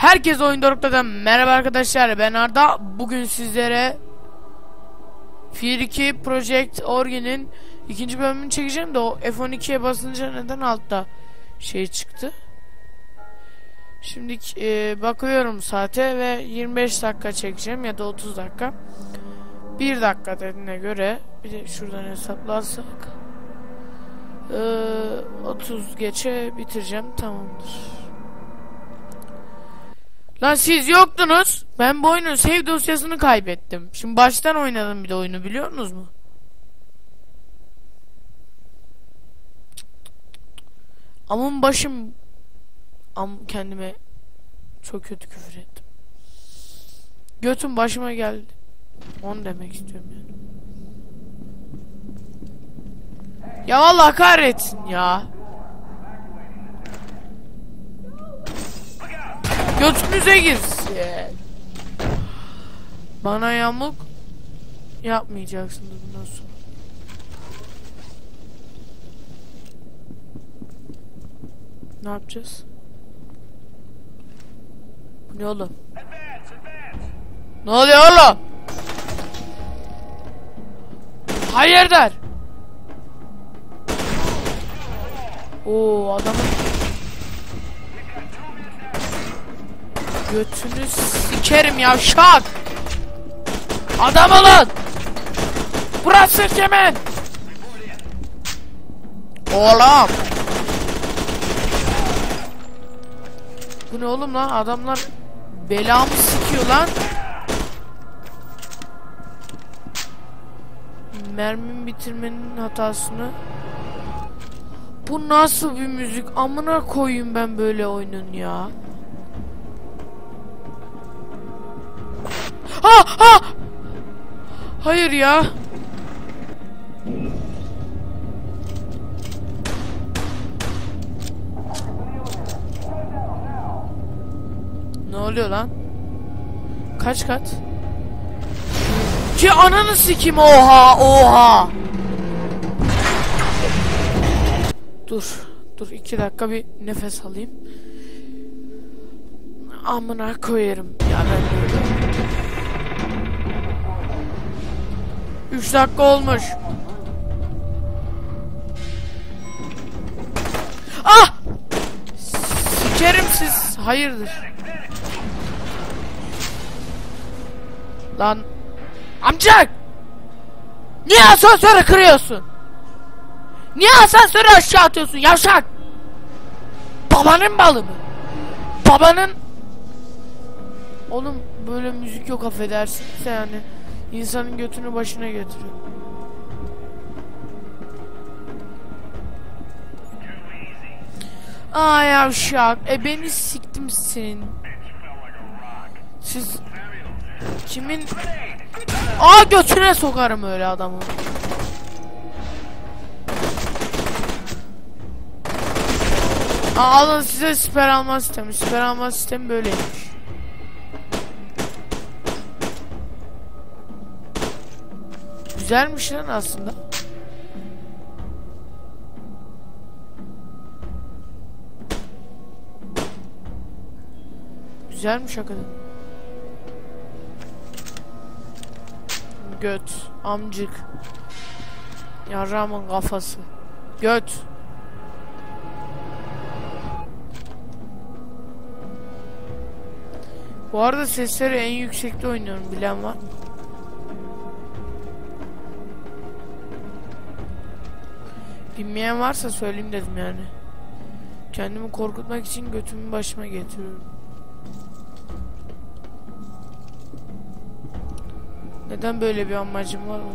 Herkes oyun Doruk'ta merhaba arkadaşlar. Ben Arda. Bugün sizlere Fear 2 Project Orig'in ikinci bölümünü çekeceğim de o F12'ye basınca neden altta şey çıktı? Şimdi e, bakıyorum saate ve 25 dakika çekeceğim ya da 30 dakika. 1 dakika dediğine göre bir de şuradan hesaplarsak e, 30 geçe bitireceğim. Tamamdır Lan siz yoktunuz. Ben bu oyunun save dosyasını kaybettim. Şimdi baştan oynadım bir de oyunu biliyor musunuz mu? Amın başım am kendime çok kötü küfür ettim. Götüm başıma geldi. Onu demek istiyorum yani. Ya Allah kahretsin ya. Götünüze girsin. Bana yamuk yapmayacaksınız bundan sonra. Ne yapacağız? Bu ne oğlum? Ne oluyor oğlum? Hayırdır? Oo adamın Götünü sikerim yavşak. Adam olun. Burası kimin? Oğlum. Bu ne oğlum lan adamlar belamı sikiyor lan. Mermimi bitirmenin hatasını Bu nasıl bir müzik amına koyayım ben böyle oyunun ya Ha ha! Hayır ya. Ne oluyor lan? Kaç kat? Ki ananı sikim oha oha. Dur. Dur iki dakika bir nefes alayım. Amına koyarım. Ya ben böyle. 3 dakika olmuş. Ah! Sikerim siz. Hayırdır? Lan amcak! Niye asansörü kırıyorsun? Niye asansörü aşağı atıyorsun yavşak? Babanın balı mı? Babanın Oğlum böyle müzik yok affedersin yani. İnsanın götünü başına getiriyor. Aa yavşak. E beni siktim senin. Siz kimin Aa götüne sokarım öyle adamı. Aa, alın size siper alma sistemi. Siper alma sistemi böyleymiş. Güzelmiş lan aslında. Güzelmiş hakikaten. Göt, amcık. Yarramın kafası. Göt. Bu arada sesleri en yüksekte oynuyorum bilen var mı? Bilmeyen varsa söyleyeyim dedim yani. Kendimi korkutmak için götümü başıma getiriyorum. Neden böyle bir amacım var mı?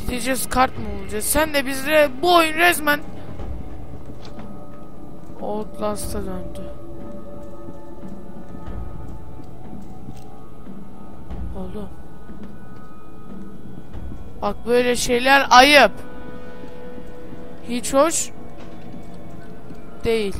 Gideceğiz kart mı bulacağız? Sen de bizle bu oyun resmen Outlast'a döndü. Bak böyle şeyler ayıp. Hiç hoş değil.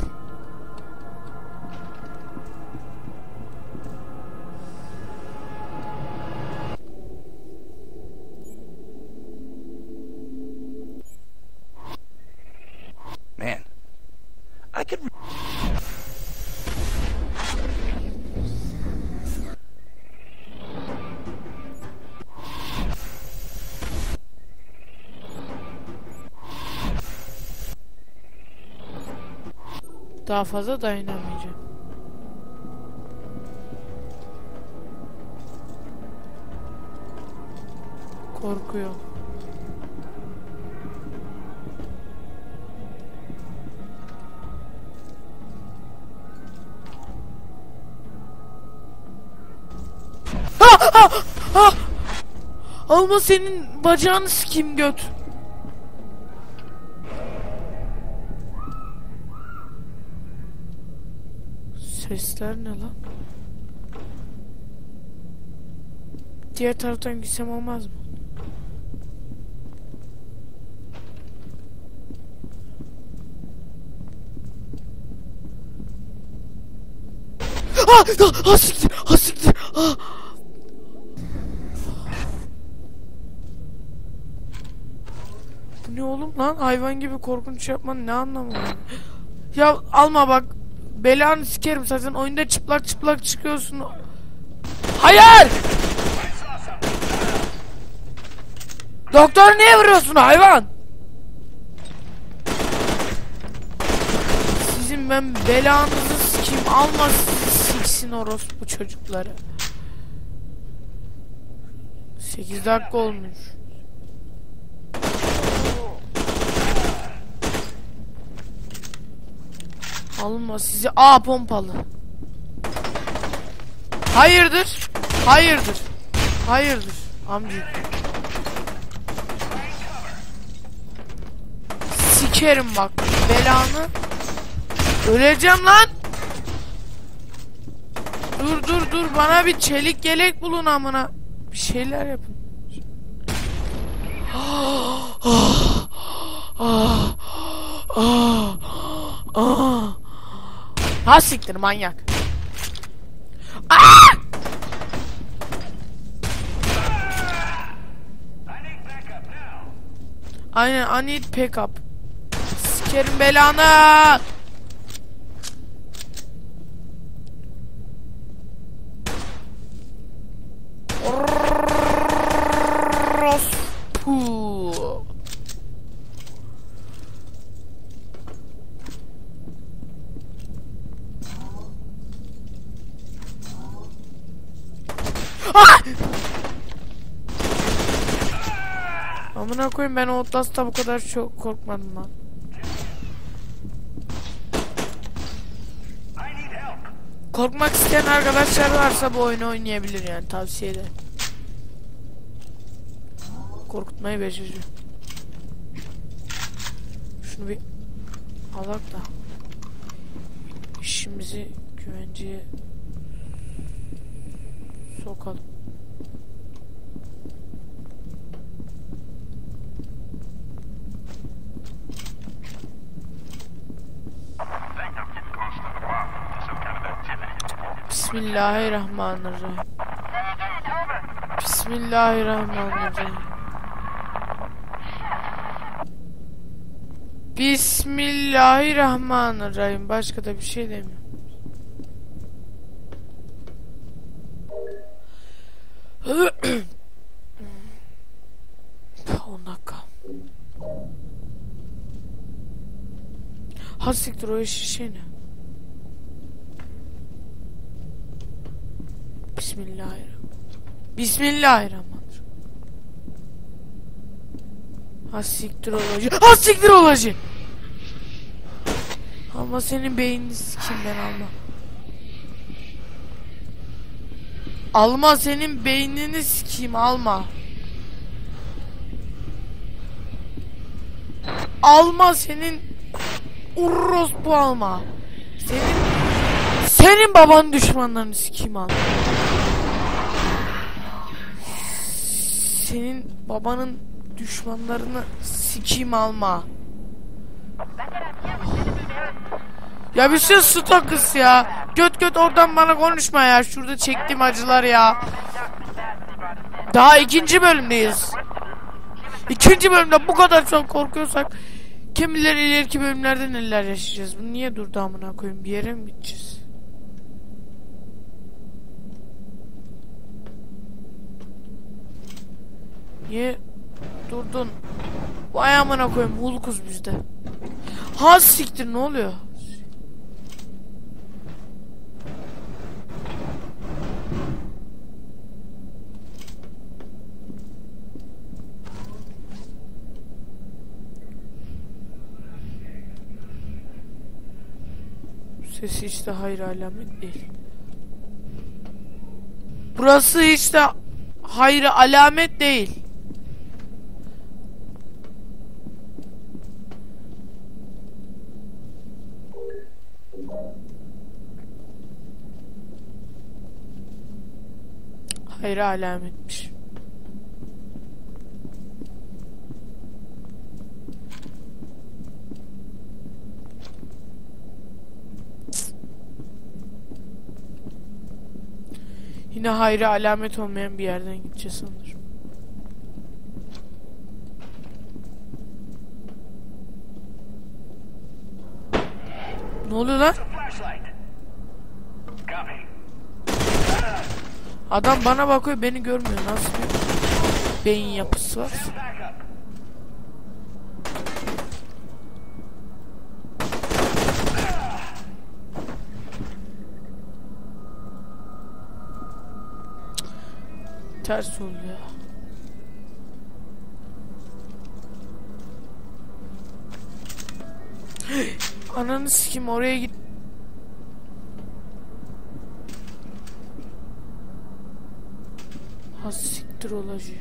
Daha fazla dayanamayacağım. Korkuyorum. Ah, ah, ah! Alma senin bacağını sikeyim göt. Sesler ne lan? Diğer taraftan gitsem olmaz mı? Ah! Ah! Ah! Siktir! Ah! Siktir! Ah! Bu ne oğlum lan? Hayvan gibi korkunç yapman ne anlamı var? Ya alma bak. Belanı sikerim zaten oyunda çıplak çıplak çıkıyorsun. Hayır! Doktor niye vuruyorsun hayvan? Sizin ben belanızı sikeyim alma sizi siksin orospu çocukları. 8 dakika olmuş. Alma sizi A pompalı. Hayırdır? Hayırdır? Hayırdır? Amca. Sikerim bak belanı. Öleceğim lan. Dur dur dur bana bir çelik yelek bulun amına. Bir şeyler yapın. Ha siktir manyak. Aa! Aynen I need backup. Sikerim belanı. Orospu. Ah! Koyayım ben Outlast'ta bu kadar çok korkmadım lan. Korkmak isteyen arkadaşlar varsa bu oyunu oynayabilir yani tavsiye ederim. Korkutmayı beceriyor. Şunu bir alak da işimizi güvenceye sokalım. think I'm getting close to the bottom of some kind of activity. Bismillahirrahmanirrahim. Bismillahirrahmanirrahim. Bismillahirrahmanirrahim. Başka da bir şey demiyorum. Ha siktir o şişe ne? Bismillahirrahmanirrahim. Bismillahirrahmanirrahim. Ha siktir olacak. Ha siktir olacak. Ama senin beynini sikeyim ben alma. Alma senin beynini sikeyim alma. Alma senin Urros bu alma. Senin senin baban düşmanlarını sikeyim alma. Senin babanın düşmanlarını sikeyim alma. Ya bir şey stokız ya. Göt göt oradan bana konuşma ya. Şurada çektiğim acılar ya. Daha ikinci bölümdeyiz. İkinci bölümde bu kadar çok korkuyorsak kim bilir ileriki bölümlerde neler yaşayacağız. Bu niye durdu amına koyayım? Bir yere mi gideceğiz? Niye durdun? Vay amına koyayım hulkuz bizde. Ha siktir ne oluyor? Sesi hiç de hayır alamet değil. Burası hiç de hayır alamet değil. Hayır alametmiş. Yine hayra alamet olmayan bir yerden gideceğiz sanırım. Ne oluyor lan? Adam bana bakıyor beni görmüyor. Nasıl bir beyin yapısı var? Ters oldu ya. Ananı sikim oraya git. Ha siktir olacı.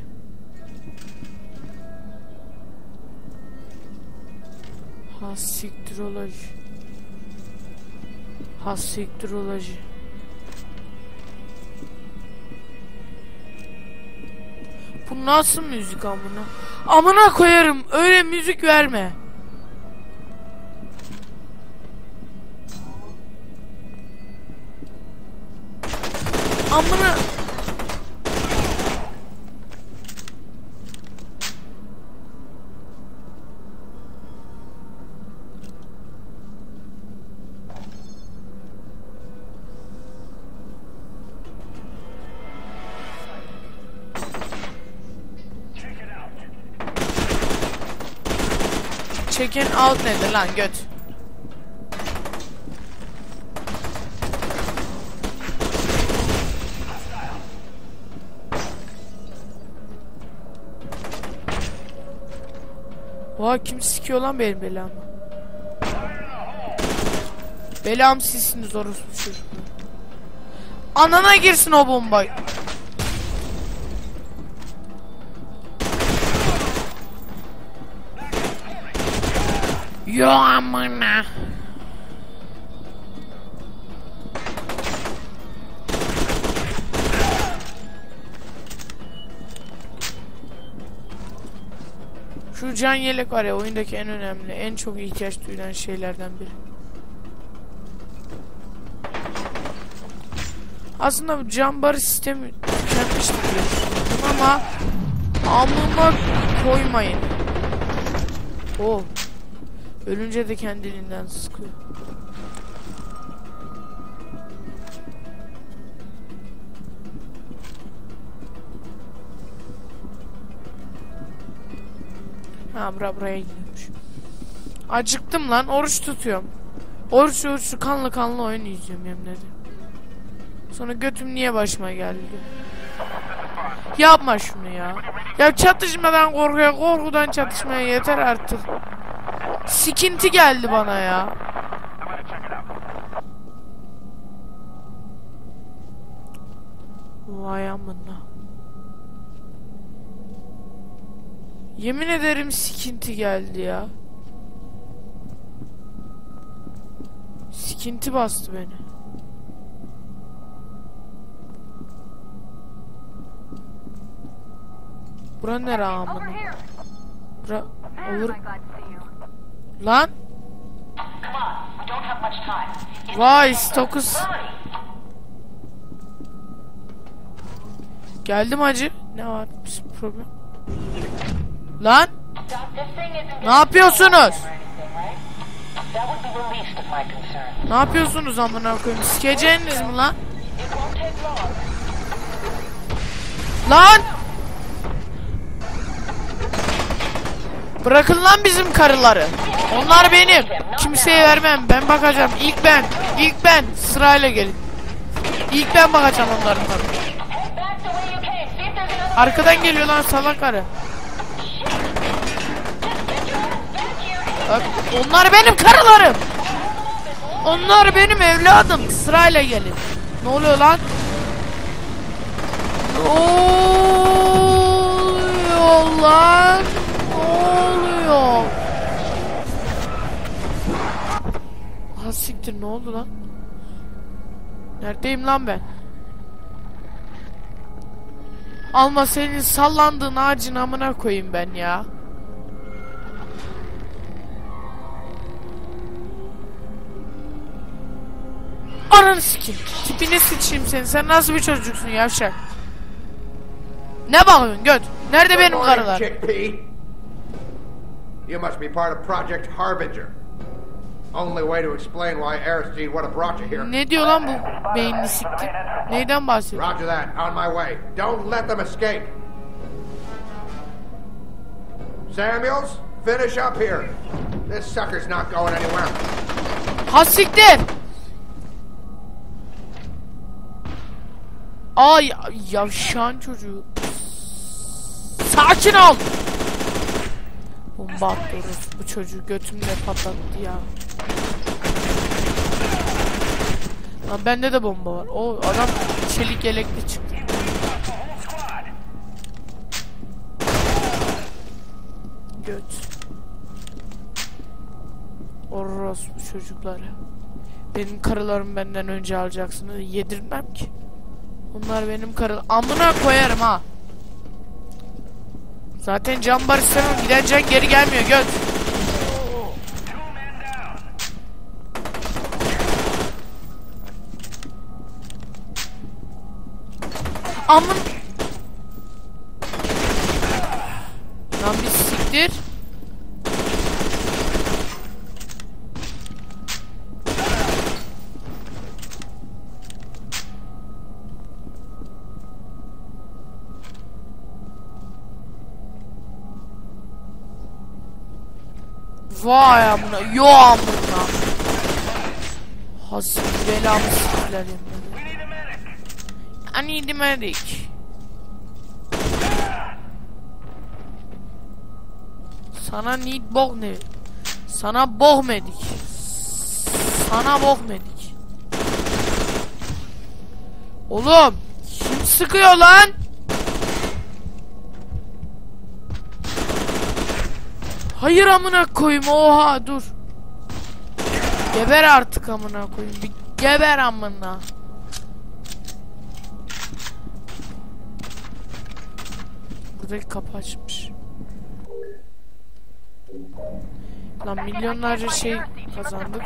Ha siktir olacı. Ha siktir olacı. Bu nasıl müzik amına? Amına koyarım. Öyle müzik verme. Amına out nedir lan göt? Oha kim sikiyor lan benim belamı? Belam sizsiniz orospu çocuklar. Anana girsin o bomba. Yo amına. Şu can yelek var ya oyundaki en önemli, en çok ihtiyaç duyulan şeylerden biri. Aslında bu can barı sistemi düşünüyordum ama amına koymayın. Oh. Ölünce de kendiliğinden sıkıyor. Ha bura buraya gidiyormuş. Acıktım lan oruç tutuyorum. Oruç oruç kanlı kanlı oyun izliyorum yemin. Sonra götüm niye başıma geldi? Yapma şunu ya. Ya çatışmadan korkuya korkudan çatışmaya yeter artık. Sikinti geldi bana ya. Vay amına. Yemin ederim sikinti geldi ya. Sikinti bastı beni. Bura nere amına? Bura olur. It's vay Stokus. hurry. Geldim hacı. Ne var? Bir problem. Lan ne yapıyorsunuz? Ne yapıyorsunuz amına koyayım? Sikeceğiniz mi lan? Lan! Bırakın lan bizim karıları. Onlar benim. Kimseye vermem. Ben bakacağım. İlk ben. İlk ben. Sırayla gelin. İlk ben bakacağım onların another. Arkadan geliyor lan salak karı. Bak onlar benim karılarım. Onlar benim evladım. Sırayla gelin. Ne oluyor lan? Oluyor lan? Oluyor? Siktir ne oldu lan? Neredeyim lan ben? Alma senin sallandığın ağacın amına koyayım ben ya. Ananı sikeyim. Tipine sıçayım seni. Sen nasıl bir çocuksun yavşak? Ne bakıyorsun göt? Nerede benim karılar? You must be part of Project Harbinger. Only way to explain why Aristide would have brought you here. Ne diyor lan bu beyinli siktir? Neyden bahsediyor? Roger that. On my way. Don't let them escape. Samuels, finish up here. This sucker's not going anywhere. Ha siktir! Ay yavşan çocuğu. Sakin ol. Bomba attı bu çocuğu götümle patlattı ya. Lan bende de bomba var. O adam çelik yelekli çıktı. Göt. Orospu çocukları. Benim karılarımı benden önce alacaksınız. Yedirmem ki. Bunlar benim karı... Amına koyarım ha. Zaten can bar istemem. Giden can geri gelmiyor göt. Amın... Vay amına, yo amına. Hasım belamı siktiler yemin I need a medic. Sana need bok ne? Sana bok medik. Sana bok medik. Oğlum kim sıkıyor lan? Hayır amına koyayım oha dur. Geber artık amına koyayım. Bir geber amına. Buradaki kapı açmış. Lan milyonlarca şey kazandık.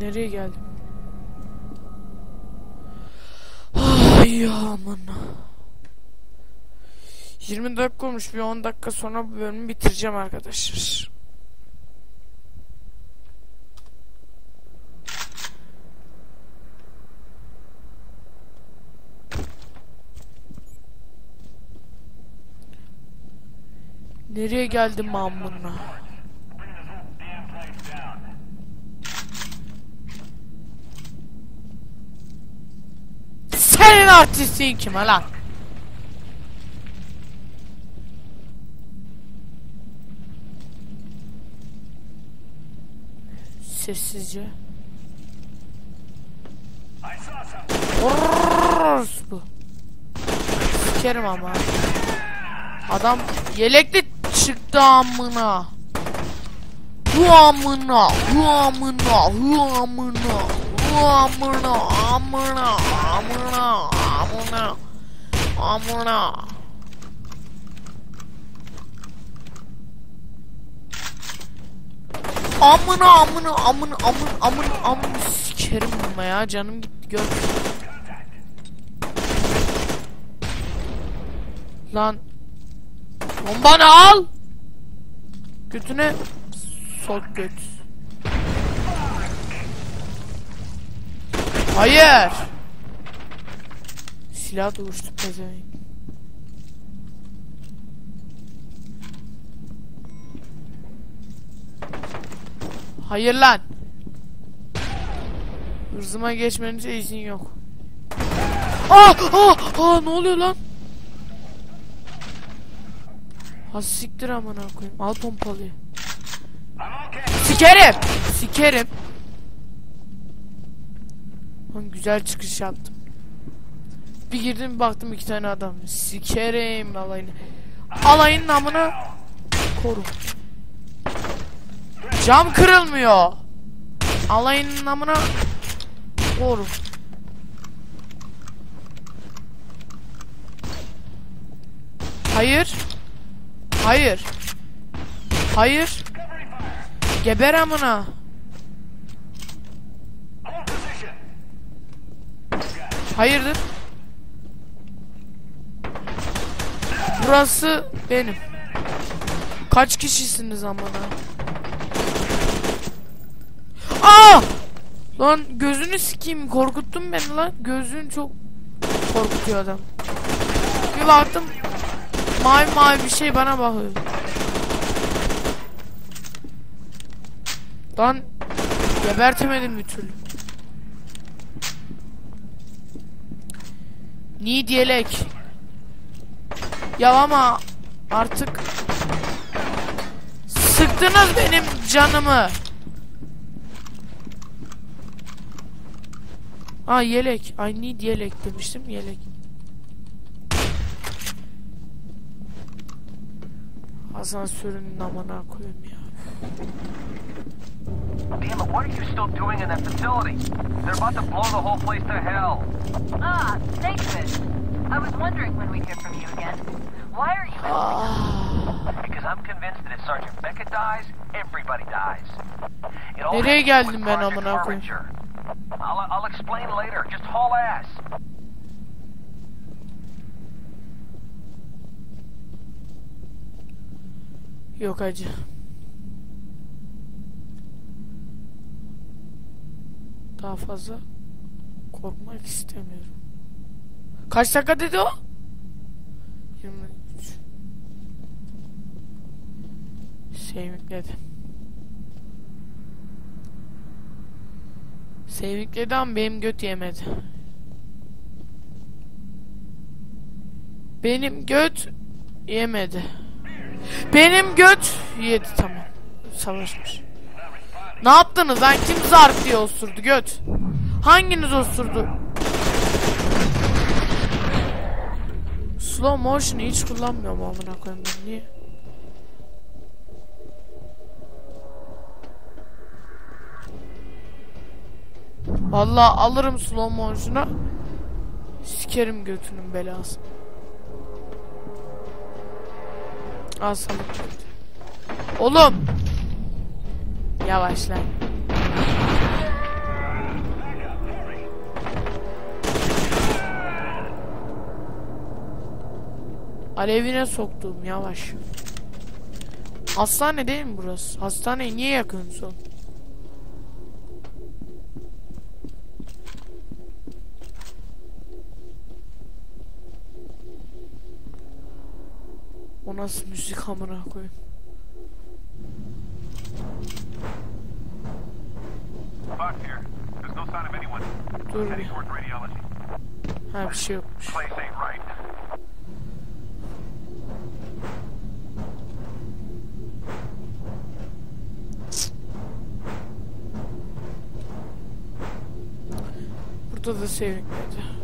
Panicked and Ya aman. 20 dakika olmuş. Bir 10 dakika sonra bu bölümü bitireceğim arkadaşlar. Nereye geldim amına? Senin artistin kim lan? Sessizce. Orospu. Sikerim ama. Adam yelekli çıktı amına. Hu amına, hu amına, amına, amına, amına, amına, amına. Amına amına amına amına amına amına sikerim ama ya canım gitti gör. Lan Bombanı al. Götüne sok göt. Hayır. Silah da uçtu pezevenk. Hayır lan. Hırzıma geçmenize izin yok. Aa, aa, aa, ne oluyor lan? Ha siktir amına koyayım. Al pompalıyı. Sikerim. Sikerim. Lan güzel çıkış yaptım. Bir girdim baktım iki tane adam. Sikerim alayını. Alayın namına koru. Cam kırılmıyor. Alayın namına koru. Hayır. Hayır. Hayır. Geber amına. Hayırdır? Burası benim. Kaç kişisiniz amına? Aa! Lan gözünü sikeyim korkuttun beni lan. Gözün çok korkutuyor adam. Bir baktım mavi mavi bir şey bana bakıyor. Lan gebertemedim bir türlü. Need yelek. Ya ama artık sıktınız benim canımı. Ha yelek. I need yelek demiştim yelek. Asansörün amına koyayım ya. Damn it, what are you still doing in that facility? They're about to blow the whole place to hell. Ah, Snakefish. I was wondering when we'd hear from you again. Why are you? Because I'm convinced that if Sergeant Becca dies, everybody dies. It all Nereye geldim ben amına koyayım? I'll, I'll explain later. Just haul ass. Yok acı. Daha fazla korkmak istemiyorum. Kaç dakika dedi o? 23. Sevinkledi. Sevinkledi ama benim göt yemedi. Benim göt yemedi. Benim göt yedi tamam. Savaşmış. Ne yaptınız lan? Kim zarf diye osurdu göt? Hanginiz osurdu? Slow motion'ı hiç kullanmıyorum amına koyayım. Niye? Vallahi alırım slow motion'a. Sikerim götünün belası. Al sana. Oğlum. Yavaş. Alevine soktuğum yavaş. Hastane değil mi burası? Hastaneye niye yakıyorsun O nasıl müzik amına koyayım? Fox here. There's no sign of anyone. Dur Heading bir. towards radiology. Ha bir şey yokmuş. Place ain't right. Burada da sevinmedi. Bir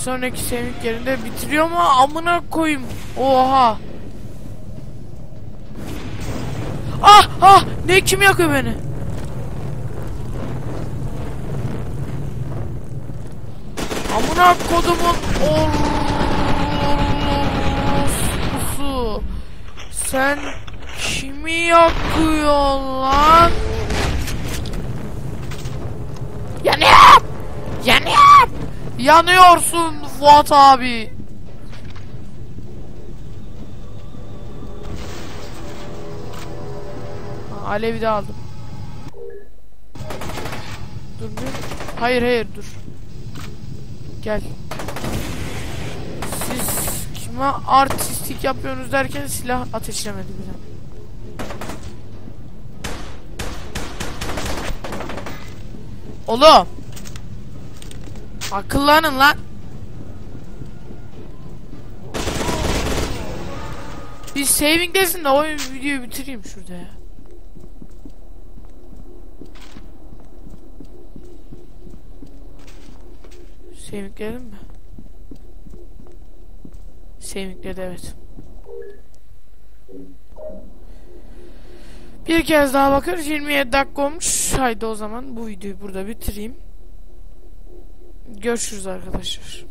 sonraki sevinç yerinde bitiriyor mu? Amına koyayım. Oha. Ah ah ne kim yakıyor beni? Amına kodumun orospusu. Sen kimi yakıyorsun lan? Yanıyorum! Yanıyorum! Yanıyorsun Fuat abi. Alevi de aldım. Dur bir. Hayır hayır dur. Gel. Siz kime artistik yapıyorsunuz derken silah ateşlemedi bile. Oğlum. Akıllanın lan. Bir saving desin de o videoyu bitireyim şurada ya. Savingledim mi? Savingledi evet. Bir kez daha bakıyoruz. 27 dakika olmuş. Haydi o zaman bu videoyu burada bitireyim. Görüşürüz arkadaşlar.